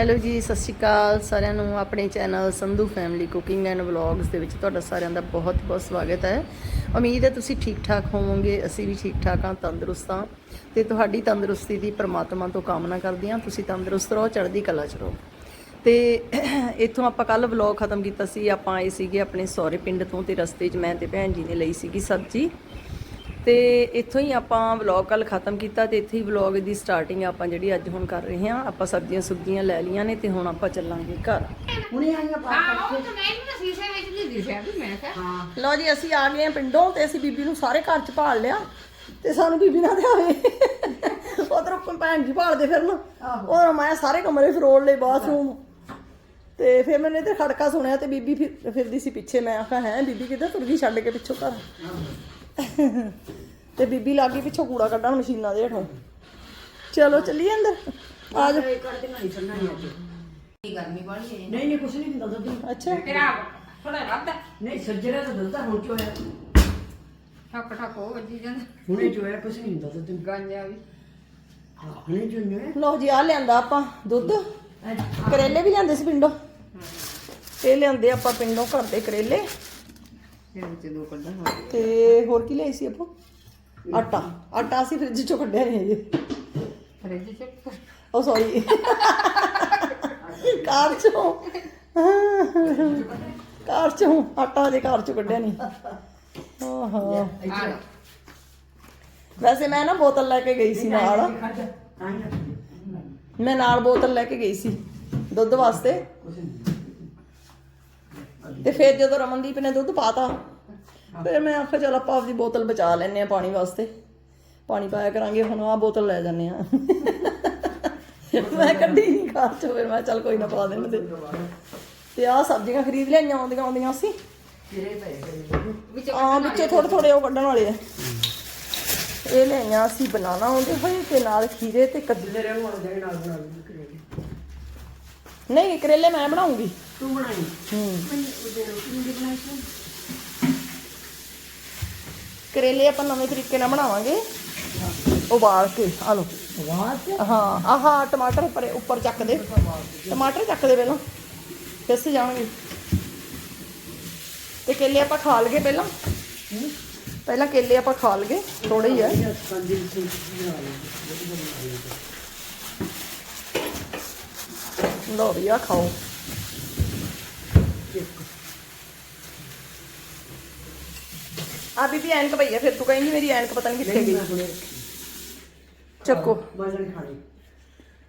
Hello ਜੀ, ਸਤਿ ਸ਼੍ਰੀ ਅਕਾਲ ਸਾਰਿਆਂ ਨੂੰ ਆਪਣੇ channel Sandhu family cooking and vlogs ਦੇ ਵਿੱਚ ਤੁਹਾਡਾ ਸਾਰਿਆਂ ਦਾ ਬਹੁਤ-ਬਹੁਤ ਸਵਾਗਤ ਹੈ। ਉਮੀਦ ਹੈ ਤੁਸੀਂ ਠੀਕ-ਠਾਕ ਹੋਵੋਗੇ, ਅਸੀਂ ਵੀ ਠੀਕ-ਠਾਕ ਹਾਂ, ਤੰਦਰੁਸਤ ਹਾਂ। ਤੇ ਤੁਹਾਡੀ ਤੰਦਰੁਸਤੀ ਦੀ ਪ੍ਰਮਾਤਮਾ ਤੋਂ ਕਾਮਨਾ ਕਰਦੇ ਹਾਂ, ਤੁਸੀਂ ਤੰਦਰੁਸਤ ਰਹੋ, ਚੜ੍ਹਦੀ ਕਲਾ 'ਚ ਰਹੋ। ਤੇ ਇੱਥੋਂ ਆਪਾਂ ਕੱਲ ਵਲੌਗ ਖਤਮ ਕੀਤਾ ਸੀ, ਆਪਾਂ ਆਏ ਸੀਗੇ ਆਪਣੇ ਸਹੁਰੇ ਪਿੰਡ ਤੋਂ ਤੇ ਰਸਤੇ 'ਚ ਮੈਂ ਤੇ ਭੈਣ ਜੀ ਨੇ ਲਈ ਸੀਗੀ ਸਬਜ਼ੀ। ਤੇ ਇੱਥੋਂ ਹੀ ਆਪਾਂ ਵਲੌਗ ਕੱਲ ਖਤਮ ਕੀਤਾ ਤੇ ਇੱਥੇ ਹੀ ਵਲੌਗ ਦੀ ਸਟਾਰਟਿੰਗ ਆਪਾਂ ਜਿਹੜੀ ਅੱਜ ਹੁਣ ਕਰ ਰਹੇ ਹਾਂ ਆਪਾਂ ਸਬਜ਼ੀਆਂ ਸੁਬਜ਼ੀਆਂ ਲੈ ਲਈਆਂ ਨੇ ਤੇ ਹੁਣ ਆਪਾਂ ਚੱਲਾਂਗੇ ਘਰ। ਹੁਣੇ ਆਈਆਂ ਪਾ ਹਾਂ ਉਹ ਤਾਂ ਮੈਂ ਵੀ ਸੀਸੇ ਵਿੱਚ ਨਹੀਂ ਦਿਸਿਆ ਵੀ ਮੈਂ ਕਿਹਾ। ਹਾਂ। ਲਓ ਜੀ ਅਸੀਂ ਆ ਗਏ ਹਾਂ ਪਿੰਡੋਂ ਤੇ ਅਸੀਂ ਬੀਬੀ ਨੂੰ ਸਾਰੇ ਘਰ ਚ ਭਾਲ ਲਿਆ ਤੇ ਸਾਨੂੰ ਬੀਬੀ ਨਾ ਧਿਆਵੇ ਉਧਰ ਭੈਣ ਜੀ ਭਾਲਦੇ ਫਿਰਨ। ਉਧਰ ਮੈਂ ਸਾਰੇ ਕਮਰੇ ਫਰੋਲ ਲਏ ਬਾਥਰੂਮ ਤੇ ਫਿਰ ਮੈਨੇ ਤੇ ਖੜਕਾ ਸੁਣਿਆ ਤੇ ਬੀਬੀ ਫਿਰ ਫਿਰਦੀ ਸੀ ਪਿੱਛੇ। ਮੈਂ ਆਖਿਆ ਹੈ ਬੀਬੀ ਕਿੱਧਰ ਤੁਰ ਗਈ? ਛੱਡ ਕੇ ਪਿੱਛੋਂ ਘਰ। ਤੇ ਬੀਬੀ ਲੱਗੀ ਪਿੱਛੋਂ ਕੂੜਾ ਕੱਢਣ ਮਸ਼ੀਨਾਂ ਦੇ ਹੇਠੋਂ। ਚਲੋ ਚੱਲੀਏ ਅੰਦਰ। ਆ ਜਾ ਇਹ ਕੱਢ ਕੇ ਨਹੀਂ ਚੜਨਾ ਨਹੀਂ ਅੱਜ ਕੀ ਗਰਮੀ ਬੜੀ ਹੈ। ਨਹੀਂ ਨਹੀਂ ਕੁਛ ਨਹੀਂ ਹੁੰਦਾ ਦੁੱਧ ਅੱਛਾ। ਤੇਰਾ ਥੋੜਾ ਵੱਧ। ਨਹੀਂ ਸੱਜਰਾ ਤਾਂ ਦੁੱਧ ਤਾਂ ਹੁਣ ਚੋਇਆ ਠੱਕ ਠੱਕ ਹੋ ਵੱਜੀ ਜਾਂਦਾ। ਹੁਣੇ ਚੋਇਆ ਕੁਛ ਨਹੀਂ ਹੁੰਦਾ ਦੁੱਧ ਗਾਂਜਾ ਵੀ। ਹਾਂ, ਹੁਣੇ ਚੋਇਆ ਲਓ ਜੀ ਆ ਲਿਆਂਦਾ ਆਪਾਂ ਦੁੱਧ। ਕਰੇਲੇ ਵੀ ਲਿਆਂਦੇ ਸੀ ਪਿੰਡੋਂ। ਇਹ ਲਿਆਂਦੇ ਆਪਾਂ ਪਿੰਡੋਂ ਘਰ ਦੇ ਕਰੇਲੇ। ਇਹਦੇ ਵਿੱਚ ਦੋ ਕੱਢਣ ਹੋ ਤੇ ਹੋਰ ਕੀ ਲਿਆਈ ਸੀ ਆਪਾਂ ਆਟਾ। ਆਟਾ ਅਸੀਂ ਫ੍ਰਿਜ ਚੋਂ ਕੱਢਿਆ ਨਹੀਂ ਹਜੇ। ਫਰਿੱਜ ਚ? ਉਹ ਸੌਰੀ ਕਾਰ ਚੋਂ। ਕਾਰ ਚੋਂ। ਆਟਾ ਹਜੇ ਕਾਰ ਚੋਂ ਕੱਢਿਆ ਨਹੀਂ ਆਹਾ। ਆ ਲਓ ਵੈਸੇ ਮੈਂ ਨਾ ਬੋਤਲ ਲੈ ਕੇ ਗਈ ਸੀ ਨਾਲ। ਜਾ। ਮੈਂ ਨਾਲ ਬੋਤਲ ਲੈ ਕੇ ਗਈ ਸੀ। ਦੁੱਧ ਵਾਸਤੇ। ਕੁਛ ਨਹੀਂ ਤੇ ਫਿਰ ਜਦੋਂ ਰਮਨਦੀਪ ਨੇ ਦੁੱਧ ਪਾਤਾ ਫਿਰ ਮੈਂ ਆਖਿਆ ਚਲ ਆਪਾਂ ਆਪਦੀ ਬੋਤਲ ਬਚਾ ਲੈਨੇ ਆ ਪਾਣੀ ਵਾਸਤੇ। ਪਾਣੀ ਪਾਇਆ ਕਰਾਂਗੇ, ਹੁਣ ਆ ਬੋਤਲ ਲੈ ਜਾਂਦੇ ਆ ਮੈਂ ਕੱਢੀ ਨਹੀਂ ਕਾਰ ਚੋਂ ਫਿਰ ਮੈਂ ਚੱਲ ਕੋਈ ਨਾ ਪਾ ਦੇਣ ਦੇ ਤੇ ਆਹ ਸਬਜ਼ੀਆਂ ਖਰੀਦ ਲਿਆਈਆਂ, ਆਉਂਦੀਆਂ ਆਉਂਦੀਆਂ ਸੀ। ਤੇਰੇ ਵਿੱਚ ਆ ਵਿੱਚੇ ਥੋੜੇ ਥੋੜੇ ਉਹ ਕੱਢਣ ਵਾਲੇ ਆ। ਇਹ ਲਿਆਈਆਂ ਅਸੀਂ ਬਨਾਨਾ ਆਉਂਦੇ ਹੋਏ ਤੇ ਨਾਲ ਖੀਰੇ ਤੇ ਕੱਦੂ। ਤੇਰੇ ਨੂੰ ਦੇ ਨਾਲ ਬਣਾ ਲਈ ਕਰੇਲੇ ਨਹੀਂ ਕਰੇਲੇ ਮੈਂ ਬਣਾਉਂਗੀ ਤੂੰ ਬਣਾਈ ਹੂੰ ਮੈਂ ਉਹਦੇ ਰੋਟੀ ਨਹੀਂ ਬਣਾਈ ਸੀ ਕਰੇਲੇ ਆਪਾਂ ਨਵੇਂ ਤਰੀਕੇ ਨਾਲ ਬਣਾਵਾਂਗੇ ਉਬਾਲ ਕੇ ਆ ਲਓ ਵਾਹ ਤੇ ਹਾਂ ਆਹ ਟਮਾਟਰ ਉੱਪਰ ਉੱਪਰ ਚੱਕ ਦੇ ਟਮਾਟਰ ਚੱਕ ਦੇ ਪਹਿਲਾਂ ਫਿਸ ਜਾਣਗੇ ਤੇ ਕੇਲੇ ਆਪਾਂ ਖਾ ਲਗੇ ਪਹਿਲਾਂ ਪਹਿਲਾਂ ਕੇਲੇ ਆਪਾਂ ਖਾ ਲਗੇ ਥੋੜੇ ਹੀ ਆ ਲਓ ਵੀ ਆ ਖਾਓ ਆ ਬੀਬੀ ਐਨਕ ਭਈਆ ਫਿਰ ਤੂੰ ਕਹੇਂਗੀ ਮੇਰੀ ਐਨਕ ਪਤਾ ਨਹੀਂ ਕਿੱਥੇ ਗਈ। ਚੱਕੋ। ਬਾਜਣ ਖਾਣੀ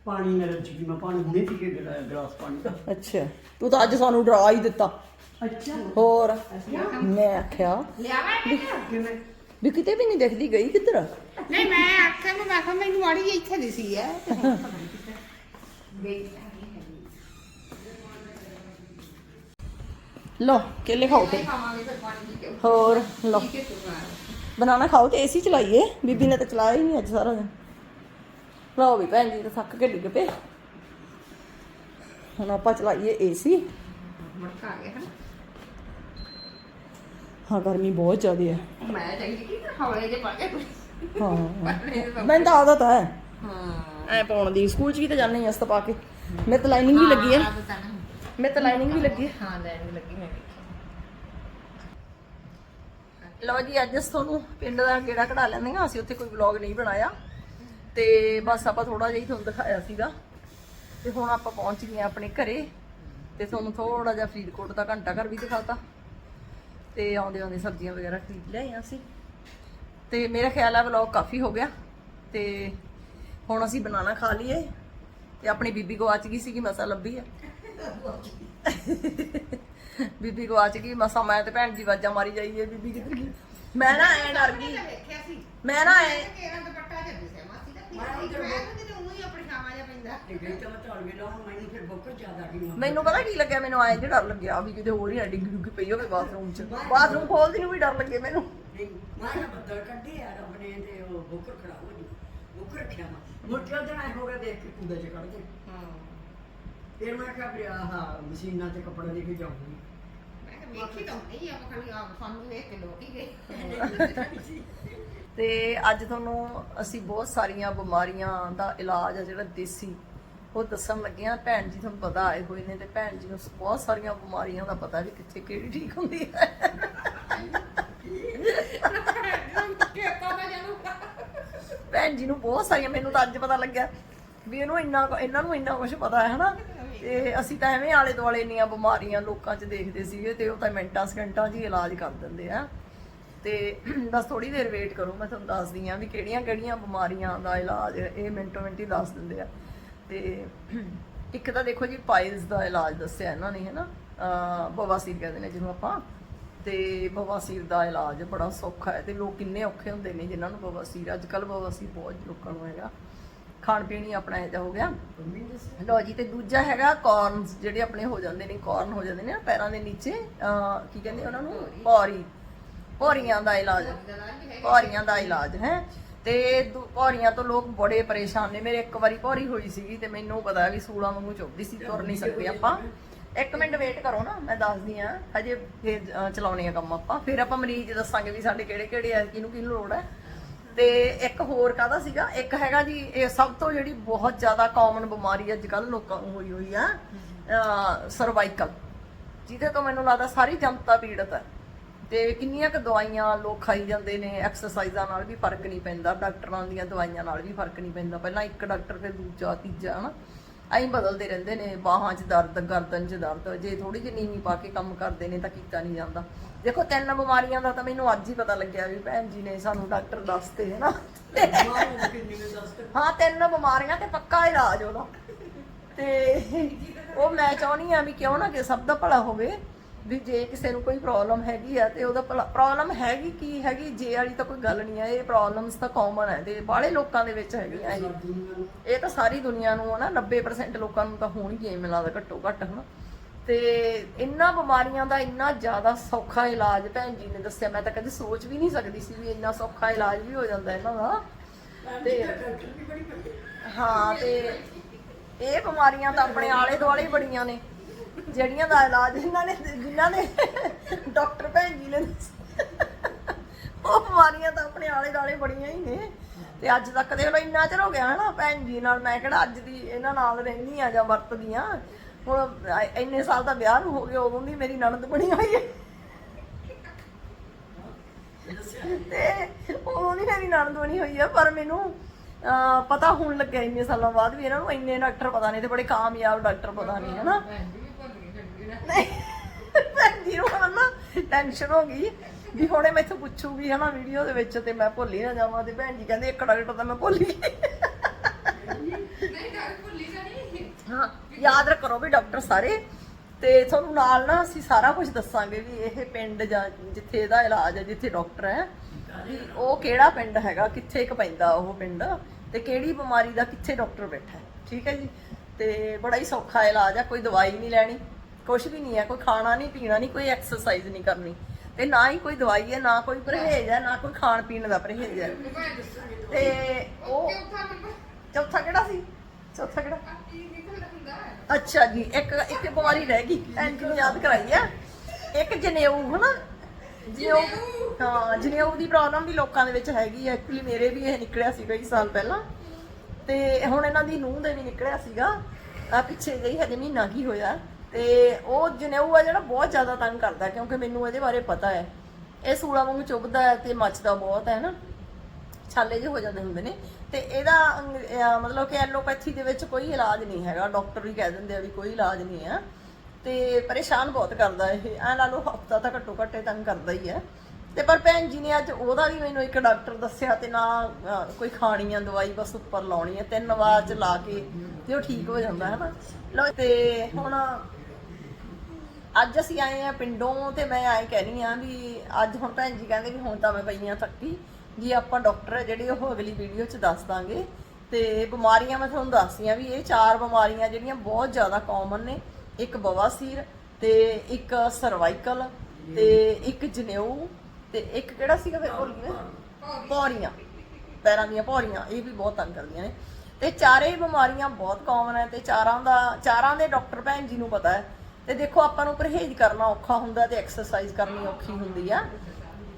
ਪਾਣੀ ਮੇਰੇ ਚ ਕੀ ਮੈਂ ਪਾਣੀ ਹੁਣੇ ਪੀ ਕੇ ਗਿਆ ਗਲਾਸ ਪਾਣੀ ਦਾ। ਅੱਛਾ ਤੂੰ ਤਾਂ ਅੱਜ ਸਾਨੂੰ ਡਰਾ ਹੀ ਦਿੱਤਾ। ਅੱਛਾ। ਹੋਰ? ਮੈਂ ਆਖਿਆ ਲਿਆਵਾ ਕਿਵੇਂ? ਵੀ ਕਿਤੇ ਵੀ ਨਹੀਂ ਦਿਖਦੀ ਗਈ ਕਿੱਧਰ? ਨਹੀਂ ਮੈਂ ਆਖਿਆ ਮੈਂ ਆਖਿਆ ਮੈਨੂੰ ਮਾੜੀ ਜਿਹੀ ਇੱਥੇ ਦਿਸੀ ਹੈ ਲੋ ਕੇਲੇ ਖਾਓ ਤੇ। ਹੋਰ ਲੋ ਬਨਾਨਾ ਖਾਓ ਤੇ ਏਸੀ ਚਲਾਈਏ। ਬੀਬੀ ਨੇ ਤਾਂ ਚਲਾਇਆ ਹੀ ਨਹੀਂ ਅੱਜ ਸਾਰਾ ਦਿਨ। ਲਓ ਵੀ ਭੈਣ ਜੀ ਤਾਂ ਥੱਕ ਕੇ ਡਿੱਗ ਪਏ। ਹੁਣ ਆਪਾਂ ਚਲਾਈਏ ਏਸੀ। ਮੜਕਾ ਆ ਗਿਆ ਹੈ ਹਾਂ ਗਰਮੀ ਬਹੁਤ ਜ਼ਿਆਦਾ ਹੈ। ਮੈਂ ਚਾਹੀਦੀ ਕਿ ਪਾ ਕੇ ਹਾਂ ਤਾਂ ਆਦਤ ਹੈ ਹਾਂ। ਐ ਪਾਉਣ ਦੀ। ਸਕੂਲ ਚ ਵੀ ਤਾਂ ਜਾਂਦੇ ਹੀ ਅਸਤ ਪਾ ਕੇ। ਮੇਰੇ ਤਾਂ ਲਾਈਨਿੰਗ ਵੀ ਲੱਗੀ ਹੈ ਮੇਰੇ ਤਾਂ ਲਾਈਨਿੰਗ ਵੀ ਲੱਗੀ ਹੈ। ਵੀ ਲੱਗੀ ਮੈਂ ਲਓ ਜੀ ਅੱਜ ਅਸੀਂ ਤੁਹਾਨੂੰ ਪਿੰਡ ਦਾ ਗੇੜਾ ਕਢਾ ਲੈਂਦੇ ਹਾਂ। ਅਸੀਂ ਉੱਥੇ ਕੋਈ ਵਲੌਗ ਨਹੀਂ ਬਣਾਇਆ। ਤੇ ਬਸ ਆਪਾਂ ਥੋੜਾ ਜਿਹਾ ਹੀ ਤੁਹਾਨੂੰ ਦਿਖਾਇਆ ਸੀਗਾ। ਤੇ ਹੁਣ ਆਪਾਂ ਪਹੁੰਚ ਗਏ ਹਾਂ ਆਪਣੇ ਘਰੇ। ਤੇ ਤੁਹਾਨੂੰ ਥੋੜਾ ਜਿਹਾ ਫਰੀਦਕੋਟ ਦਾ ਘੰਟਾ ਘਰ ਵੀ ਦਿਖਾਤਾ। ਤੇ ਆਉਂਦੇ ਆਉਂਦੇ ਸਬਜ਼ੀਆਂ ਵਗੈਰਾ ਖਰੀਦ ਲਿਆਏ ਅਸੀਂ। ਤੇ ਮੇਰਾ ਖਿਆਲ ਹੈ ਵਲੌਗ ਕਾਫੀ ਹੋ ਗਿਆ। ਤੇ ਹੁਣ ਅਸੀਂ ਬਨਾਨਾ ਖਾ ਲਈਏ। ਤੇ ਆਪਣੀ ਬੀਬੀ ਗਵਾਚ ਗਈ ਸੀਗੀ ਮਸਾ ਲੱਭੀ ਹੈ ਬੀਬੀ ਗਵਾਚ ਗਈ ਮਸਾ ਮੈਂ ਤੇ ਭੈਣ ਜੀ ਵਾਜਾਂ ਮਾਰੀ ਜਾਈਏ ਬੀਬੀ ਕਿੱਧਰ ਗਈ? ਮੈਂ ਨਾ ਐ ਡਰ ਗਈ। ਮੈਂ ਨਾ ਐ ਤੇਰਾ ਦੁਪੱਟਾ ਜਿਹਾ ਦਿਸਿਆ ਮਾਸੀ ਦਾ ਮੈਂ ਕਿਤੇ ਉਹਨੂੰ ਹੀ ਆਪਣੀ ਛਾਵਾਂ ਜਿਹਾ ਪੈਂਦਾ। ਤੇ ਗਈ ਤਾਂ ਮੈਂ ਝੜ ਗਿਆ ਹੁਣ ਮੈਨੂੰ ਫਿਰ ਬੁੱਕਰ ਜ਼ਿਆਦਾ ਗਈ ਮੈਂ ਮੈਨੂੰ ਪਤਾ ਕੀ ਲੱਗਿਆ ਮੈਨੂੰ ਆਏ ਜਿਹੜਾ ਡਰ ਲੱਗਿਆ ਵੀ ਕਿਤੇ ਹੋਰ ਹੀ ਨਾ ਡਿੱਗ ਡੁੱਗ ਪਈ ਹੋਵੇ ਬਾਥਰੂਮ 'ਚ। ਬਾਥਰੂਮ ਖੋਲਦੀ ਨੂੰ ਵੀ ਡਰ ਲੱਗੇ ਮੈਨੂੰ। ਨਹੀਂ ਮੈਂ ਕਿਹਾ ਬੱਦਲ ਕੱਢੇ ਆ ਰੱਬ ਨੇ ਤੇ ਉਹ ਬੁੱਕਰ ਖੜਾ ਹੋ ਜੀ ਬੁੱਕਰ ਰੱਖਿਆ ਮੈਂ। ਉਹਦੇ ਨਾਲ ਹੋ ਗਿਆ ਦੇਖ ਕੇ ਕੂੜੇ ਚ ਕੱਢ ਦੇ ਹਾਂ। ਫਿਰ ਮੈਂ ਕਿਹਾ ਵੀ ਆਹ ਮਸ਼ੀਨਾਂ ਤੇ ਕੱਪੜਾ ਦੇ ਕੇ ਜਾਊਂਗੀ। ਮੈਂ ਕਿਹਾ ਵੇਖੀ ਤਾਂ ਨਹੀਂ ਆਪਾਂ ਖਾਲੀ ਆਪ ਸਾਨੂੰ ਵੇਖ ਕੇ ਲੋਕ ਹੀ ਗਏ। ਤੇ ਅੱਜ ਤੁਹਾਨੂੰ ਅਸੀਂ ਬਹੁਤ ਸਾਰੀਆਂ ਬਿਮਾਰੀਆਂ ਦਾ ਇਲਾਜ ਆ ਜਿਹੜਾ ਦੇਸੀ ਉਹ ਦੱਸਣ ਲੱਗੀਆਂ ਭੈਣ ਜੀ ਤੁਹਾਨੂੰ ਪਤਾ ਆਏ ਹੋਏ ਨੇ ਤੇ ਭੈਣ ਜੀ ਨੂੰ ਬਹੁਤ ਸਾਰੀਆਂ ਬਿਮਾਰੀਆਂ ਦਾ ਪਤਾ ਵੀ ਕਿੱਥੇ ਕਿਹੜੀ ਠੀਕ ਹੁੰਦੀ ਹੈ। ਭੈਣ ਜੀ ਨੂੰ ਬਹੁਤ ਸਾਰੀਆਂ ਮੈਨੂੰ ਤਾਂ ਅੱਜ ਪਤਾ ਲੱਗਿਆ। ਵੀ ਇਹਨੂੰ ਇੰਨਾ ਕੁ- ਇਹਨਾਂ ਨੂੰ ਇੰਨਾ ਕੁਝ ਪਤਾ ਹੈ, ਹਨਾ? ਤੇ ਅਸੀਂ ਤਾਂ ਐਵੇਂ ਆਲੇ ਦੁਆਲੇ ਇੰਨੀਆਂ ਬਿਮਾਰੀਆਂ ਲੋਕਾਂ 'ਚ ਦੇਖਦੇ ਸੀਗੇ ਤੇ ਉਹ ਤਾਂ ਮਿੰਟਾਂ ਸਕਿੰਟਾਂ 'ਚ ਹੀ ਇਲਾਜ ਕਰ ਦਿੰਦੇ ਆ। ਤੇ ਬਸ ਥੋੜੀ ਦੇਰ ਵੇਟ ਕਰੋ, ਮੈਂ ਤੁਹਾਨੂੰ ਦੱਸਦੀ ਆ ਵੀ ਕਿਹੜੀਆਂ ਕਿਹੜੀਆਂ ਬਿਮਾਰੀਆਂ ਦਾ ਇਲਾਜ ਇਹ ਮਿੰਟੋ ਮਿੰਟ ਹੀ ਦੱਸ ਦਿੰਦੇ ਆ। ਤੇ ਇੱਕ ਤਾਂ ਦੇਖੋ ਜੀ ਪਾਇਲਸ ਦਾ ਇਲਾਜ ਦੱਸਿਆ ਇਹਨਾਂ ਨੇ, ਹੈਨਾ? ਅਹ ਬਵਾਸੀਰ ਕਹਿੰਦੇ ਨੇ ਜਿਹਨੂੰ ਆਪਾਂ। ਤੇ ਬਵਾਸੀਰ ਦਾ ਇਲਾਜ ਬੜਾ ਸੌਖਾ ਹੈ ਤੇ ਲੋਕ ਕਿੰਨੇ ਔਖੇ ਹੁੰਦੇ ਨੇ ਜਿਨ੍ਹਾਂ ਨੂੰ ਬਵਾਸੀਰ ਅੱਜ ਕੱਲ ਬਵਾਸੀਰ ਬਹੁਤ ਲੋਕਾਂ ਨੂੰ ਹੈਗਾ। ਖਾਣ ਪੀਣ ਹੀ ਆਪਣਾ ਇਹਦਾ ਹੋ ਗਿਆ। ਲੋ ਜੀ ਤੇ ਦੂਜਾ ਹੈਗਾ ਕਾਰਨਸ ਜਿਹੜੇ ਆਪਣੇ ਹੋ ਜਾਂਦੇ ਨੇ ਕਾਰਨ ਹੋ ਜਾਂਦੇ ਨੇ ਨਾ ਪੈਰਾਂ ਦੇ ਨੀਚੇ ਕੀ ਕਹਿੰਦੇ ਉਹਨਾਂ ਨੂੰ? ਪੌਰੀ ਪੌਰੀਆਂ ਦਾ ਇਲਾਜ। ਪੌਰੀਆਂ ਦਾ ਇਲਾਜ ਹੈ। ਤੇ ਪੌਰੀਆਂ ਤੋਂ ਲੋਕ ਬੜੇ ਪਰੇਸ਼ਾਨ ਨੇ। ਮੇਰੇ ਇੱਕ ਵਾਰੀ ਪੌਰੀ ਹੋਈ ਸੀਗੀ ਤੇ ਮੈਨੂੰ ਪਤਾ ਵੀ ਸੂਲਾਂ ਵਾਂਗੂ ਚੁੱਭਦੀ ਸੀ ਤੁਰ ਨਹੀਂ ਸਕਦੇ ਆਪਾਂ। ਇੱਕ ਮਿੰਟ ਵੇਟ ਕਰੋ ਨਾ ਮੈਂ ਦੱਸਦੀ ਆ ਹਜੇ ਫੇਰ ਚਲਾਉਣੇ ਆ ਕੰਮ ਆਪਾਂ। ਫਿਰ ਆਪਾਂ ਮਰੀਜ਼ ਦੱਸਾਂਗੇ ਵੀ ਸਾਡੇ ਕਿਹੜੇ ਕਿਹੜੇ ਆ ਕਿਹਨੂੰ ਕਿਹਨੂੰ ਲੋੜ ਹੈ। ਤੇ ਇੱਕ ਹੋਰ ਕਾਹਦਾ ਸੀਗਾ? ਇੱਕ ਹੈਗਾ ਜੀ, ਇਹ ਸਭ ਤੋਂ ਜਿਹੜੀ ਬਹੁਤ ਜ਼ਿਆਦਾ ਕਾਮਨ ਬਿਮਾਰੀ ਅੱਜ ਕੱਲ ਲੋਕਾਂ ਨੂੰ ਹੋਈ ਹੋਈ ਆ ਸਰਵਾਈਕਲ ਜਿਹਦੇ ਤੋਂ ਮੈਨੂੰ ਲੱਗਦਾ ਸਾਰੀ ਜਨਤਾ ਪੀੜਤ ਹੈ ਤੇ ਕਿੰਨੀਆਂ ਕੁ ਦਵਾਈਆਂ ਲੋਕ ਖਾਈ ਜਾਂਦੇ ਨੇ ਐਕਸਰਸਾਈਜ਼ਾਂ ਨਾਲ ਵੀ ਫ਼ਰਕ ਨਹੀਂ ਪੈਂਦਾ, ਡਾਕਟਰਾਂ ਦੀਆਂ ਦਵਾਈਆਂ ਨਾਲ ਵੀ ਫ਼ਰਕ ਨਹੀਂ ਪੈਂਦਾ। ਪਹਿਲਾਂ ਇੱਕ ਡਾਕਟਰ, ਫਿਰ ਦੂਜਾ, ਤੀਜਾ, ਹਨਾ? ਐਂ ਬਦਲਦੇ ਰਹਿੰਦੇ ਨੇ ਬਾਹਾਂ 'ਚ ਦਰਦ ਗਰਦਨ 'ਚ ਦਰਦ ਜੇ ਥੋੜੀ ਜਿਹੀ ਨੀਵੀਂ ਪਾ ਕੇ ਕੰਮ ਕਰਦੇ ਨੇ ਤਾਂ ਕੀਤਾ ਨਹੀਂ ਜਾਂਦਾ। ਦੇਖੋ ਤਿੰਨ ਬਿਮਾਰੀਆਂ ਦਾ ਤਾਂ ਮੈਨੂੰ ਅੱਜ ਹੀ ਪਤਾ ਲੱਗਿਆ ਵੀ ਭੈਣ ਜੀ ਨੇ ਸਾਨੂੰ ਡਾਕਟਰ ਦੱਸਤੇ ਕਿੰਨੀ ਨੂੰ ਹਾਂ ਤਿੰਨ ਬਿਮਾਰੀਆਂ ਤੇ ਪੱਕਾ ਇਲਾਜ ਉਹਦਾ। ਤੇ ਉਹ ਮੈਂ ਚਾਹੁੰਦੀ ਆ ਵੀ ਕਿਉਂ ਨਾ ਕਿ ਸਭ ਦਾ ਭਲਾ ਹੋਵੇ। ਵੀ ਜੇ ਕਿਸੇ ਨੂੰ ਕੋਈ ਪ੍ਰੋਬਲਮ ਹੈਗੀ ਆ ਤੇ ਉਹਦਾ ਪ੍ਰੋਬਲਮ ਹੈਗੀ ਕੀ? ਹੈਗੀ ਜੇ ਵਾਲੀ ਤਾਂ ਕੋਈ ਗੱਲ ਨਹੀਂ ਆ ਇਹ ਪ੍ਰੋਬਲਮਸ ਤਾਂ ਕਾਮਨ ਹੈ ਤੇ ਬਾਹਲੇ ਲੋਕਾਂ ਦੇ ਵਿੱਚ ਹੈਗੀਆਂ ਇਹ। ਇਹ ਤਾਂ ਸਾਰੀ ਦੁਨੀਆ ਨੂੰ ਨਾ 90% ਲੋਕਾਂ ਨੂੰ ਤਾਂ ਹੋਣਗੀਆਂ ਹੀ ਮੈਨੂੰ ਲੱਗਦਾ ਘੱਟੋ ਘੱਟ ਹਨਾ। ਤੇ ਇੰਨਾ ਬਿਮਾਰੀਆਂ ਦਾ ਇੰਨਾ ਜ਼ਿਆਦਾ ਸੌਖਾ ਇਲਾਜ ਭੈਣ ਜੀ ਨੇ ਦੱਸਿਆ ਮੈਂ ਤਾਂ ਕਦੇ ਸੋਚ ਵੀ ਨਹੀਂ ਸਕਦੀ ਸੀ ਵੀ ਇੰਨਾ ਸੌਖਾ ਇਲਾਜ ਵੀ ਹੋ ਜਾਂਦਾ ਇਹਨਾਂ ਦਾ। ਤੇ ਹਾਂ ਤੇ ਇਹ ਬਿਮਾਰੀਆਂ ਤਾਂ ਆਪਣੇ ਆਲੇ ਦੁਆਲੇ ਬੜੀਆਂ ਨੇ। ਜਿਹੜੀਆਂ ਦਾ ਇਲਾਜ ਇਹਨਾਂ ਨੇ ਜਿਨ੍ਹਾਂ ਨੇ ਡਾਕਟਰ ਭੈਣ ਜੀ ਨੇ ਉਹ ਬਿਮਾਰੀਆਂ ਤਾਂ ਆਪਣੇ ਆਲੇ ਦੁਆਲੇ ਬੜੀਆਂ ਹੀ ਨੇ। ਤੇ ਅੱਜ ਤੱਕ ਦੇਖ ਲਓ ਇੰਨਾ ਚਿਰ ਹੋ ਗਿਆ ਹਨਾ ਭੈਣ ਜੀ ਨਾਲ, ਮੈਂ ਕਿਹੜਾ ਅੱਜ ਦੀ ਇਹਨਾਂ ਨਾਲ ਰਹਿੰਦੀ ਆ ਜਾਂ ਵਰਤਦੀ ਆ ਹੁਣ ਇੰਨੇ ਸਾਲ ਦਾ ਵਿਆਹ ਨੂੰ ਹੋ ਗਿਆ, ਉਦੋਂ ਦੀ ਮੇਰੀ ਨਣਦ ਬਣੀ ਹੋਈ ਹੈ। ਤੇ ਉਦੋਂ ਦੀ ਮੇਰੀ ਨਣਦ ਬਣੀ ਹੋਈ ਆ ਪਰ ਮੈਨੂੰ ਪਤਾ ਹੋਣ ਲੱਗਿਆ ਇੰਨੇ ਸਾਲਾਂ ਬਾਅਦ ਵੀ ਇਹਨਾਂ ਨੂੰ ਇੰਨੇ ਡਾਕਟਰ ਪਤਾ ਨਹੀਂ ਤੇ ਬੜੇ ਕਾਮਯਾਬ ਡਾਕਟਰ ਪਤਾ ਨਹੀਂ, ਹਨਾ। ਭੈਣ ਜੀ ਨੂੰ ਹੁਣ ਨਾ ਟੈਨਸ਼ਨ ਹੋ ਗਈ ਵੀ ਹੁਣੇ ਮੈਥੋਂ ਪੁੱਛੂਗੀ ਹਨਾ ਵੀਡੀਓ ਦੇ ਵਿੱਚ ਤੇ ਮੈਂ ਭੁੱਲ ਹੀ ਨਾ ਜਾਵਾਂ ਤੇ ਭੈਣ ਜੀ ਕਹਿੰਦੇ ਇੱਕ ਡਾਕਟਰ ਤਾਂ ਮੈਂ ਭੁੱਲ ਗਈ। ਨਹੀਂ ਡਰ ਭੁੱਲੀ ਜਾਣੀ ਹਾਂ ਯਾਦ ਰੱਖੋ ਵੀ ਡਾਕਟਰ ਸਾਰੇ ਤੇ ਤੁਹਾਨੂੰ ਨਾਲ ਨਾ ਅਸੀਂ ਸਾਰਾ ਕੁਝ ਦੱਸਾਂਗੇ ਵੀ ਇਹ ਪਿੰਡ ਜਾਂ ਜਿੱਥੇ ਇਹਦਾ ਇਲਾਜ ਹੈ ਜਿੱਥੇ ਡਾਕਟਰ ਹੈ ਵੀ ਉਹ ਕਿਹੜਾ ਪਿੰਡ ਹੈਗਾ ਕਿੱਥੇ ਕੁ ਪੈਂਦਾ ਉਹ ਪਿੰਡ ਤੇ ਕਿਹੜੀ ਬਿਮਾਰੀ ਦਾ ਕਿੱਥੇ ਡਾਕਟਰ ਬੈਠਾ ਹੈ। ਠੀਕ ਹੈ ਜੀ? ਤੇ ਬੜਾ ਹੀ ਸੌਖਾ ਇਲਾਜ ਹੈ ਕੋਈ ਦਵਾਈ ਨਹੀਂ ਲੈਣੀ। ਕੁਝ ਵੀ ਨਹੀਂ ਹੈ ਕੋਈ ਖਾਣਾ ਨਹੀਂ ਪੀਣਾ ਨਹੀਂ ਕੋਈ ਐਕਸਰਸਾਈਜ਼ ਨਹੀਂ ਕਰਨੀ। ਤੇ ਨਾ ਹੀ ਕੋਈ ਦਵਾਈ ਹੈ ਨਾ ਕੋਈ ਪਰਹੇਜ਼ ਹੈ ਨਾ ਕੋਈ ਖਾਣ ਪੀਣ ਦਾ ਪਰਹੇਜ਼ ਹੈ। ਤੇ ਉਹ ਚੌਥਾ ਕਿਹੜਾ ਸੀ? ਚੌਥਾ ਕਿਹੜਾ? ਹੈ ਅੱਛਾ ਜੀ ਇੱਕ ਇੱਕ ਬਿਮਾਰੀ ਰਹਿ ਗਈ। ਐਂਟੀ ਨੂੰ ਯਾਦ ਕਰਾਈ ਆ ਇੱਕ ਜਨੇਊ ਹਨਾ? ਜਨੇਊ? ਹਾਂ ਜਨੇਊ ਦੀ ਪ੍ਰੋਬਲਮ ਵੀ ਲੋਕਾਂ ਦੇ ਵਿੱਚ ਹੈਗੀ ਐ ਐਕਚੁਅਲੀ ਮੇਰੇ ਵੀ ਇਹ ਨਿਕਲਿਆ ਸੀ ਕਈ ਸਾਲ ਪਹਿਲਾਂ। ਤੇ ਹੁਣ ਇਹਨਾਂ ਦੀ ਨੂੰਹ ਦੇ ਵੀ ਨਿਕਲਿਆ ਸੀਗਾ। ਆ ਪਿੱਛੇ ਜਿਹੀ ਹਜੇ ਮਹੀਨਾ ਕੀ ਹੋਇਆ। ਤੇ ਉਹ ਜਨੇਊ ਆ ਜਿਹੜਾ ਬਹੁਤ ਜ਼ਿਆਦਾ ਤੰਗ ਕਰਦਾ ਕਿਉਂਕਿ ਮੈਨੂੰ ਇਹਦੇ ਬਾਰੇ ਪਤਾ ਹੈ। ਇਹ ਸੂਲਾ ਵਾਂਗੂ ਚੁੱਭਦਾ ਹੈ ਤੇ ਮੱਚਦਾ ਬਹੁਤ ਹੈ ਨਾ। ਛਾਲੇ ਜਿਹੇ ਹੋ ਜਾਂਦੇ ਹੁੰਦੇ ਨੇ। ਤੇ ਇਹਦਾ ਅਹ ਮਤਲਬ ਕਿ ਐਲੋਪੈਥੀ ਦੇ ਵਿੱਚ ਕੋਈ ਇਲਾਜ ਨਹੀਂ ਹੈਗਾ। ਡਾਕਟਰ ਵੀ ਕਹਿ ਦਿੰਦੇ ਆ ਵੀ ਕੋਈ ਇਲਾਜ ਨਹੀਂ ਆ। ਤੇ ਪਰੇਸ਼ਾਨ ਬਹੁਤ ਕਰਦਾ ਇਹ। ਐ ਲਾ ਲਓ ਹਫਤਾ ਤਾਂ ਘੱਟੋ ਘੱਟ ਇਹ ਤੰਗ ਕਰਦਾ ਹੀ ਹੈ। ਤੇ ਪਰ ਭੈਣ ਜੀ ਨੇ ਅੱਜ ਉਹਦਾ ਵੀ ਮੈਨੂੰ ਇੱਕ ਡਾਕਟਰ ਦੱਸਿਆ ਤੇ ਨਾ ਅਹ, ਕੋਈ ਖਾਣੀ ਆ ਦਵਾਈ ਬਸ ਉੱਪਰ ਲਾਉਣੀ ਹੈ। ਤਿੰਨ ਵਾਰ ਚ ਲਾ ਕੇ ਤੇ ਉਹ ਠੀਕ ਹੋ ਜਾਂਦਾ ਹੈ ਨਾ। ਲਓ ਤੇ ਹੁਣ ਅੱਜ ਅਸੀਂ ਆਏ ਆ ਪਿੰਡੋਂ ਤੇ ਮੈਂ ਆਏ ਕਹਿਣੀ ਆ ਵੀ ਅੱਜ ਹੁਣ ਭੈਣ ਜੀ ਕਹਿੰਦੇ ਵੀ ਹੁਣ ਤਾਂ ਮੈਂ ਪਈਆਂ ਥੱਕੀ ਜੀ ਆਪਾਂ ਡਾਕਟਰ ਹੈ ਜਿਹੜੇ ਉਹ ਅਗਲੀ ਵੀਡੀਓ 'ਚ ਦੱਸ ਦਾਂਗੇ। ਤੇ ਬਿਮਾਰੀਆਂ ਮੈਂ ਤੁਹਾਨੂੰ ਦੱਸਦੀਆਂ ਵੀ ਇਹ ਚਾਰ ਬਿਮਾਰੀਆਂ ਜਿਹੜੀਆਂ ਬਹੁਤ ਜ਼ਿਆਦਾ ਕਾਮਨ ਨੇ, ਇੱਕ ਬਵਾਸੀਰ ਤੇ ਇੱਕ ਸਰਵਾਈਕਲ ਤੇ ਇੱਕ ਜਨੇਊ ਤੇ ਇੱਕ ਕਿਹੜਾ ਸੀਗਾ ਫਿਰ ਭੁੱਲ ਗਈ ਮੈਂ ਪੈਰਾਂ ਦੀਆਂ ਪੌੜੀਆਂ ਇਹ ਵੀ ਬਹੁਤ ਤੰਗ ਕਰਦੀਆਂ ਨੇ। ਤੇ ਚਾਰੇ ਬਿਮਾਰੀਆਂ ਬਹੁਤ ਕਾਮਨ ਹੈ ਤੇ ਚਾਰਾਂ ਦਾ, ਚਾਰਾਂ ਦੇ ਡਾਕਟਰ ਭੈਣ ਜੀ ਨੂੰ ਪਤਾ ਹੈ ਤੇ ਦੇਖੋ ਆਪਾਂ ਨੂੰ ਪਰਹੇਜ਼ ਕਰਨਾ ਔਖਾ ਹੁੰਦਾ ਤੇ ਐਕਸਰਸਾਈਜ਼ ਕਰਨੀ ਔਖੀ ਹੁੰਦੀ ਆ।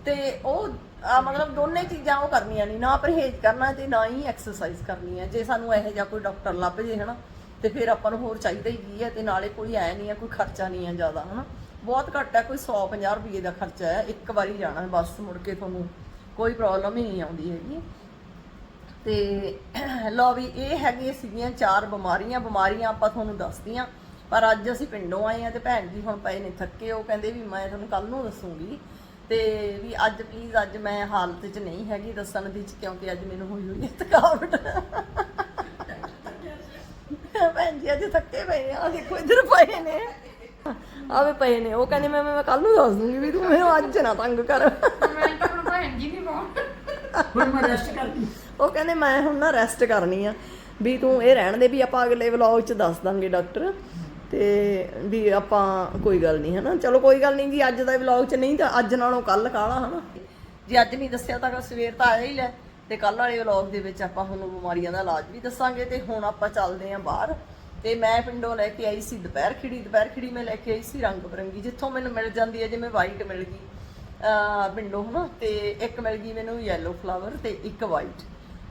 ਤੇ ਉਹ, ਆ ਮਤਲਬ ਦੋਨੇ ਚੀਜ਼ਾਂ ਉਹ ਕਰਨੀਆਂ ਨਹੀਂ ਨਾ ਪਰਹੇਜ਼ ਕਰਨਾ ਤੇ ਨਾ ਹੀ ਐਕਸਰਸਾਈਜ਼ ਕਰਨੀ ਹੈ ਜੇ ਸਾਨੂੰ ਇਹੋ ਜਿਹਾ ਕੋਈ ਡਾਕਟਰ ਲੱਭ ਜੇ, ਹਨਾ, ਤੇ ਫਿਰ ਆਪਾਂ ਨੂੰ ਹੋਰ ਚਾਹੀਦਾ ਹੀ ਕੀ ਹੈ ਤੇ ਨਾਲੇ ਕੋਈ ਐ ਨਹੀਂ ਹੈ ਕੋਈ ਖਰਚਾ ਨਹੀਂ ਹੈ ਜ਼ਿਆਦਾ, ਹਨਾ। ਬਹੁਤ ਘੱਟ ਹੈ ਕੋਈ 150 ਰੁਪਏ ਦਾ ਖਰਚਾ ਹੈ ਇੱਕ ਵਾਰੀ ਜਾਣਾ ਹੈ ਬਸ ਮੁੜ ਕੇ ਤੁਹਾਨੂੰ ਕੋਈ ਪ੍ਰੋਬਲਮ ਹੀ ਨਹੀਂ ਆਉਂਦੀ ਹੈਗੀ। ਤੇ ਲਓ ਵੀ, ਇਹ ਹੈਗੀਆਂ ਸੀਗੀਆਂ ਚਾਰ ਬਿਮਾਰੀਆਂ ਬਿਮਾਰੀਆਂ ਆਪਾਂ ਤੁਹਾਨੂੰ ਦੱਸਦੀਆਂ ਪਰ ਅੱਜ ਅਸੀਂ ਪਿੰਡੋਂ ਆਏ ਆ ਤੇ ਭੈਣ ਜੀ ਹੁਣ ਪਏ ਨੇ ਥੱਕੇ ਉਹ ਕਹਿੰਦੇ ਵੀ ਮੈਂ ਤੁਹਾਨੂੰ ਕੱਲ ਨੂੰ ਦੱਸੂਗੀ ਤੇ ਵੀ ਅੱਜ ਪਲੀਜ਼ ਅੱਜ ਮੈਂ ਹਾਲਤ 'ਚ ਨਹੀਂ ਹੈਗੀ ਦੱਸਣ ਦੀ ਕਿਉਂਕਿ ਅੱਜ ਮੈਨੂੰ ਹੋਈ ਹੋਈ ਹੈ ਥਕਾਵਟ। ਭੈਣ ਜੀ ਅੱਜ ਥੱਕੇ ਪਏ ਆ ਦੇਖੋ ਇੱਧਰ ਪਏ ਨੇ। ਆਵੇ ਪਏ ਨੇ ਉਹ ਕਹਿੰਦੇ ਮੈਂ ਮੈਂ ਕੱਲ ਨੂੰ ਦੱਸ ਦੂੰਗੀ ਵੀ ਤੂੰ ਮੈਨੂੰ ਅੱਜ ਨਾ ਤੰਗ ਕਰ। ਮੈਂ ਤਾਂ ਆਪਣਾ ਭੈਣ ਜੀ ਨਹੀਂ ਪਾਉਂ ਹੁਣ ਮੈਂ ਰੈਸਟ ਕਰਦੀ। ਉਹ ਕਹਿੰਦੇ ਮੈਂ ਹੁਣ ਨਾ ਰੈਸਟ ਕਰਨੀ ਆ ਵੀ ਤੂੰ ਇਹ ਰਹਿਣ ਦੇ ਵੀ ਆਪਾਂ ਅਗਲੇ ਵਲੌਗ 'ਚ ਦੱਸ ਦਾਂਗੇ ਡਾਕਟਰ ਤੇ ਵੀ ਆਪਾਂ ਕੋਈ ਗੱਲ ਨਹੀਂ, ਹਨਾ? ਚਲੋ ਕੋਈ ਗੱਲ ਨਹੀਂ ਜੀ, ਅੱਜ ਦਾ ਵਲੌਗ 'ਚ ਨਹੀਂ ਤਾਂ ਅੱਜ ਨਾਲੋਂ ਕੱਲ ਕਾਲਾ ਹਨਾ? ਜੇ ਅੱਜ ਨਹੀਂ ਦੱਸਿਆ ਤਾਂ ਸਵੇਰ ਤਾਂ ਆਇਆ ਹੀ ਲੈ, ਤੇ ਕੱਲ ਵਾਲੇ ਵਲੌਗ ਦੇ ਵਿੱਚ ਆਪਾਂ ਹੁਣ ਬਿਮਾਰੀਆਂ ਦਾ ਇਲਾਜ ਵੀ ਦੱਸਾਂਗੇ, ਤੇ ਹੁਣ ਆਪਾਂ ਚੱਲਦੇ ਆਂ ਬਾਹਰ। ਤੇ ਮੈਂ ਪਿੰਡੋਂ ਲੈ ਕੇ ਆਈ ਸੀ ਦੁਪਹਿਰ ਖਿੜੀ ਦੁਪਹਿਰ ਖਿੜੀ ਮੈਂ ਲੈ ਕੇ ਆਈ ਸੀ ਰੰਗ ਬਰੰਗੀ, ਜਿੱਥੋਂ ਮੈਨੂੰ ਮਿਲ ਜਾਂਦੀ ਹੈ, ਜਿਵੇਂ ਵਾਈਟ ਮਿਲ ਗਈ, ਅਹ, ਪਿੰਡੋਂ, ਹਨਾ? ਤੇ ਇੱਕ ਮਿਲ ਗਈ ਮੈਨੂੰ ਯੈਲੋ ਫਲਾਵਰ ਤੇ ਇੱਕ ਵਾਈਟ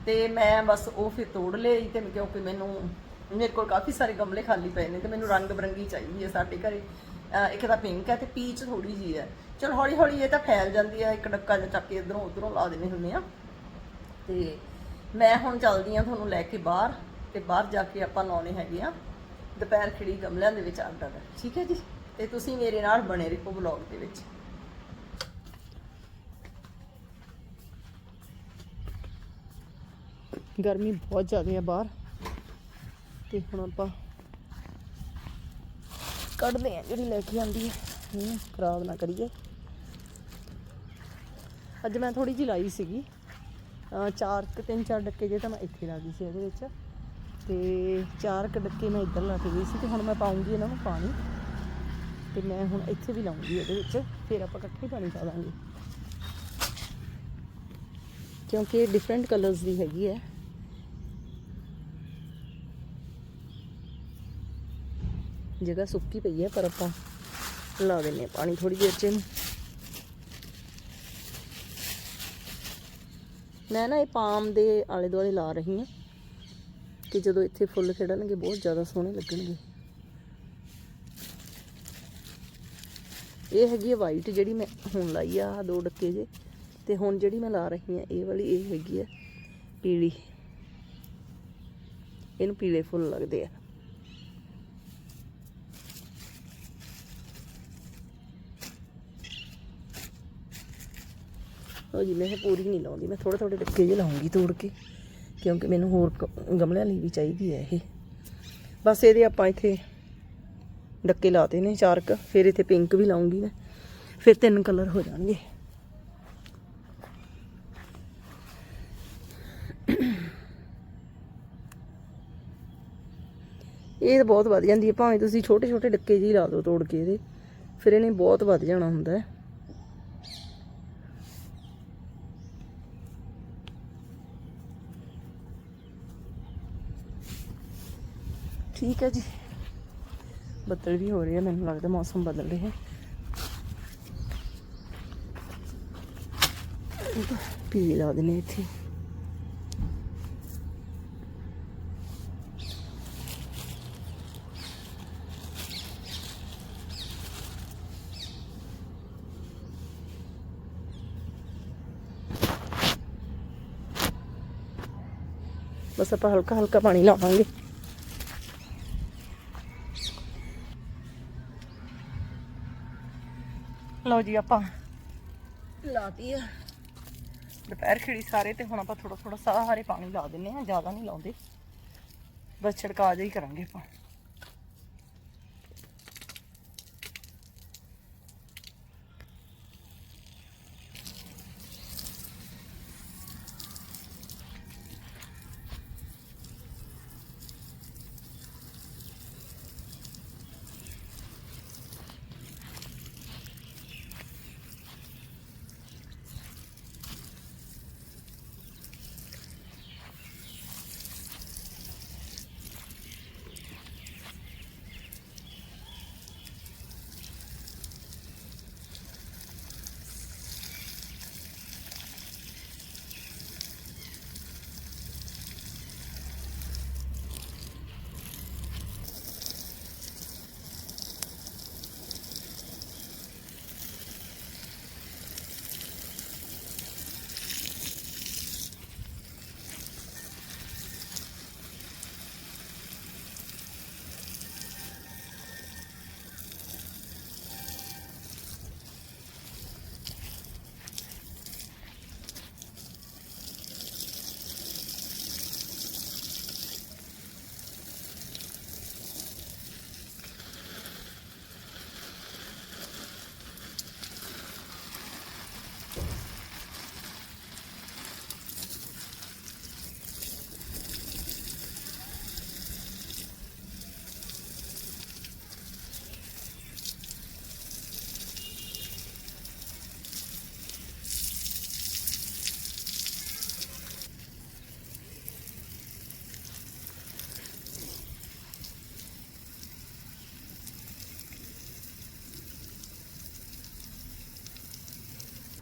ਤੇ ਮੈਂ ਬਸ ਉਹ ਫਿਰ ਤੋੜ ਲਈ ਤੇ ਕਿਉਂਕਿ ਮੈਨੂੰ ਮੇਰੇ ਕੋਲ ਕਾਫੀ ਸਾਰੇ ਗਮਲੇ ਖਾਲੀ ਪਏ ਨੇ ਤੇ ਮੈਨੂੰ ਰੰਗ ਬਰੰਗੀ ਚਾਹੀਦੀ ਹੈ ਸਾਡੇ ਘਰੇ। ਅਹ ਇੱਕ ਤਾਂ ਪਿੰਕ ਹੈ ਤੇ ਪੀਚ ਥੋੜੀ ਜੀ ਹੈ। ਚਲ ਹੌਲੀ ਹੌਲੀ ਇਹ ਤਾਂ ਫੈਲ ਜਾਂਦੀ ਹੈ, ਇੱਕ ਡੱਕਾ ਜਿਹਾ ਚੱਕ ਕੇ ਇਧਰੋਂ ਉਧਰੋਂ ਲਾ ਦੇਣੇ ਹੁੰਦੇ ਆ ਤੇ ਮੈਂ ਹੁਣ ਚੱਲਦੀ ਆ ਤੁਹਾਨੂੰ ਲੈ ਕੇ ਬਾਹਰ ਤੇ ਬਾਹਰ ਜਾ ਕੇ ਆਪਾਂ ਲਾਉਣੇ ਹੈਗੇ ਆ ਦੁਪਹਿਰ ਖਿੜੀ ਗਮਲਿਆਂ ਦੇ ਵਿੱਚ ਅੱਡ ਅੱਡ ਠੀਕ ਹੈ ਜੀ? ਤੇ ਤੁਸੀਂ ਮੇਰੇ ਨਾਲ ਬਣੇ ਰਹੋ ਵਲੌਗ ਦੇ ਵਿੱਚ। ਗਰਮੀ ਬਹੁਤ ਜ਼ਿਆਦਾ ਹੈ ਬਾਹਰ। ਤੇ ਹੁਣ ਆਪਾਂ ਕੱਢਦੇ ਆ ਜਿਹੜੀ ਲੈ ਕੇ ਆਂਦੀ ਹੈ। ਹੂੰ ਖਰਾਬ ਨਾ ਕਰੀਏ। ਅੱਜ ਮੈਂ ਥੋੜੀ ਜਿਹੀ ਲਾਈ ਸੀਗੀ। ਚਾਰ ਕੁ, ਤਿੰਨ ਚਾਰ ਡੱਕੇ ਜੇ ਤਾਂ ਮੈਂ ਇੱਥੇ ਲਾ ਗਈ ਸੀ ਇਹਦੇ ਵਿੱਚ। ਤੇ ਚਾਰ ਕੁ ਡੱਕੇ ਮੈਂ ਇੱਧਰ ਲਾ ਕੇ ਗਈ ਸੀ ਤੇ ਹੁਣ ਮੈਂ ਪਾਉਂਗੀ ਇਹਨਾਂ ਨੂੰ ਪਾਣੀ। ਤੇ ਮੈਂ ਹੁਣ ਇੱਥੇ ਵੀ ਲਾਉਂਗੀ ਇਹਦੇ ਵਿੱਚ। ਫਿਰ ਆਪਾਂ ਇਕੱਠੇ ਪਾਣੀ ਪਾ ਦਾਂਗੇ। ਕਿਉਂਕਿ ਡਿਫਰੈਂਟ ਕਲਰਸ ਦੀ ਹੈਗੀ ਹੈ। ਜਗ੍ਹਾ ਸੁੱਕੀ ਪਈ ਹੈ, ਪਰ ਆਪਾਂ ਲਾ ਦਿੰਨੇ ਹਾਂ ਪਾਣੀ ਥੋੜੀ ਦੇਰ ਚ। ਮੈਂ ਨਾ ਇਹ ਪਾਮ ਦੇ ਆਲੇ ਦੁਆਲੇ ਲਾ ਰਹੀ ਹਾਂ ਕਿ ਜਦੋਂ ਇੱਥੇ ਫੁੱਲ ਖਿੜਨਗੇ, ਬਹੁਤ ਜ਼ਿਆਦਾ ਸੋਹਣੇ ਲੱਗਣਗੇ। ਇਹ ਹੈਗੀ ਹੈ ਵਾਈਟ ਜਿਹੜੀ ਮੈਂ ਹੁਣ ਲਾਈ ਆ, ਆਹ ਦੋ ਡੱਕੇ ਜੇ। ਤੇ ਹੁਣ ਜਿਹੜੀ ਮੈਂ ਲਾ ਰਹੀ ਹਾਂ, ਇਹ ਵਾਲੀ, ਇਹ ਹੈਗੀ ਹੈ ਪੀਲੀ। ਇਹਨੂੰ ਪੀਲੇ ਫੁੱਲ ਲੱਗਦੇ ਆ। ਉਹ ਜੀ ਮੈਂ ਇਹ ਪੂਰੀ ਨਹੀਂ ਲਾਉਂਦੀ, ਮੈਂ ਥੋੜੇ ਥੋੜੇ ਡੱਕੇ ਜਿਹੇ ਲਾਉਂਗੀ ਤੋੜ ਕੇ, ਕਿਉਂਕਿ ਮੈਨੂੰ ਹੋਰ ਗਮਲਿਆਂ ਲਈ ਵੀ ਚਾਹੀਦੀ ਹੈ ਇਹ। ਬਸ ਇਹਦੇ ਆਪਾਂ ਇੱਥੇ ਡੱਕੇ ਲਾਤੇ ਨੇ ਚਾਰ ਕ, ਫਿਰ ਇੱਥੇ ਪਿੰਕ ਵੀ ਲਾਉਂਗੀ ਮੈਂ, ਫਿਰ ਤਿੰਨ ਕਲਰ ਹੋ ਜਾਣਗੇ। ਇਹ ਤਾਂ ਬਹੁਤ ਵੱਧ ਜਾਂਦੀ ਹੈ, ਭਾਵੇਂ ਤੁਸੀਂ ਛੋਟੇ ਛੋਟੇ ਡੱਕੇ ਜਿਹੇ ਲਾ ਦਿਓ ਤੋੜ ਕੇ ਇਹਦੇ, ਫਿਰ ਇਹਨੇ ਬਹੁਤ ਵੱਧ ਜਾਣਾ ਹੁੰਦਾ ਹੈ। ਠੀਕ ਹੈ ਜੀ। ਬੱਦਲ ਵੀ ਹੋ ਰਹੇ ਆ, ਮੈਨੂੰ ਲੱਗਦਾ ਮੌਸਮ ਬਦਲ ਰਿਹਾ। ਪੀ ਪੀਲੀ ਲਾ ਦਿੰਦੇ ਇੱਥੇ। ਬਸ ਆਪਾਂ ਹਲਕਾ ਹਲਕਾ ਪਾਣੀ ਲਾਵਾਂਗੇ। ਲਓ ਜੀ ਆਪਾਂ। ਲਾਤੀ ਆ। ਦੁਪਹਿਰ ਖਿੜੀ ਸਾਰੇ ਤੇ ਹੁਣ ਆਪਾਂ ਥੋੜਾ ਥੋੜਾ ਸਾਰੇ ਪਾਣੀ ਲਾ ਦਿੰਨੇ ਆ ਜ਼ਿਆਦਾ ਨਹੀਂ ਲਾਉਂਦੇ। ਬਸ ਛਿੜਕਾ ਜਿਹਾ ਹੀ ਕਰਾਂਗੇ ਆਪਾਂ।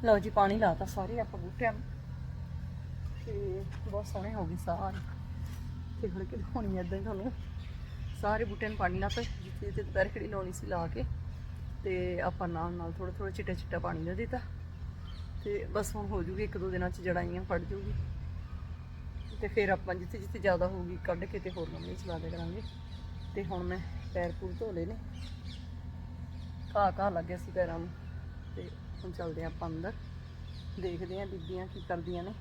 ਲਓ ਜੀ, ਪਾਣੀ ਲਾਤਾ ਸਾਰੇ ਆਪਾਂ ਬੂਟਿਆਂ ਨੂੰ। ਤੇ ਬਹੁਤ ਸੋਹਣੇ ਹੋ ਗਏ ਸਾਰੇ। ਤੇ ਹੁਣ ਕਿ ਹੋਣੀ ਏਦਾਂ ਹੀ ਤੁਹਾਨੂੰ। ਸਾਰੇ ਬੂਟਿਆਂ ਨੂੰ ਪਾਣੀ ਲਾਤਾ, ਜਿੱਥੇ ਜਿੱਥੇ ਦੁਪਹਿਰ ਖੜੀ ਲਾਉਣੀ ਸੀ ਲਾ ਕੇ। ਤੇ ਆਪਾਂ ਨਾਲ ਨਾਲ ਥੋੜਾ ਥੋੜਾ ਚਿੱਟਾ ਚਿੱਟਾ ਪਾਣੀ ਦੇ ਦਿੱਤਾ। ਤੇ ਬਸ ਹੁਣ ਹੋ ਜੂਗੀ ਇੱਕ ਦੋ ਦਿਨਾਂ ਚ ਜੜਾਈਆਂ ਫੜ ਜੂਗੀ। ਤੇ ਫਿਰ ਆਪਾਂ ਜਿੱਥੇ ਜਿੱਥੇ ਜ਼ਿਆਦਾ ਹੋਊਗੀ ਕੱਢ ਕੇ ਤੇ ਹੋਰ ਗੰਭੀਰ 'ਚ ਲਾ ਦਿਆ ਕਰਾਂਗੇ। ਤੇ ਹੁਣ ਮੈਂ ਪੈਰ ਪੂਰ ਧੋ ਲਏ ਨੇ। ਘਾਹ ਘਾਹ ਲੱਗਿਆ ਸੀ ਪੈਰਾਂ ਨੂੰ। ਤੇ ਹੁਣ ਚੱਲਦੇ ਹਾਂ ਆਪਾਂ ਅੰਦਰ। ਦੇਖਦੇ ਹਾਂ ਬੀਬੀਆਂ ਕੀ ਕਰਦੀਆਂ ਨੇ।